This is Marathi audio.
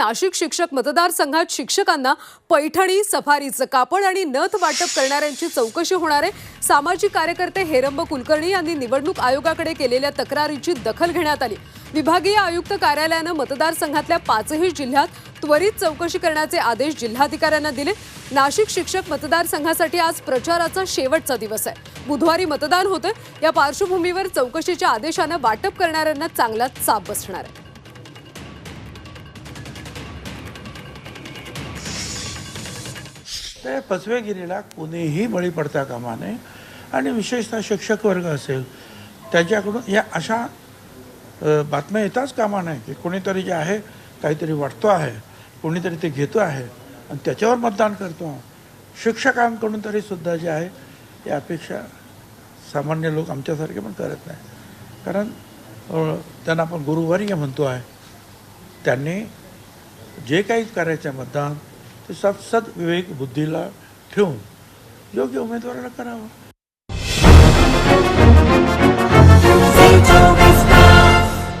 नाशिक शिक्षक मतदारसंघात शिक्षकांना पैठणी सफारीचं कापड आणि नथ वाटप करणाऱ्यांची चौकशी होणार आहे. सामाजिक कार्यकर्ते हेरंब कुलकर्णी यांनी निवडणूक आयोगाकडे केलेल्या तक्रारीची दखल घेण्यात आली. विभागीय आयुक्त कार्यालयानं मतदारसंघातल्या पाचही जिल्ह्यात त्वरित चौकशी करण्याचे आदेश जिल्हाधिकाऱ्यांना दिले. नाशिक शिक्षक मतदारसंघासाठी आज प्रचाराचा शेवटचा दिवस आहे. बुधवारी मतदान होतं या पार्श्वभूमीवर चौकशीच्या आदेशानं वाटप करणाऱ्यांना चांगलाच चाप बसणार आहे. त्या पचवेगिरीला कोणीही बळी पडता कामा नये. आणि विशेषतः शिक्षक वर्ग असेल त्याच्याकडून या अशा बातम्या येताच कामा नये की कोणीतरी जे आहे काहीतरी वाटतो आहे कोणीतरी ते घेतो आहे आणि त्याच्यावर मतदान करतो. शिक्षकांकडून तरी सुद्धा जे आहे या अपेक्षा सामान्य लोक आमच्यासारखे पण करत नाही कारण त्यांना आपण गुरुवर्य म्हणतो आहे. त्यांनी जे काही करायचं आहे मतदान ते सत सद विवेक बुद्धीला ठेवून योग्य उमेदवाराला करावं.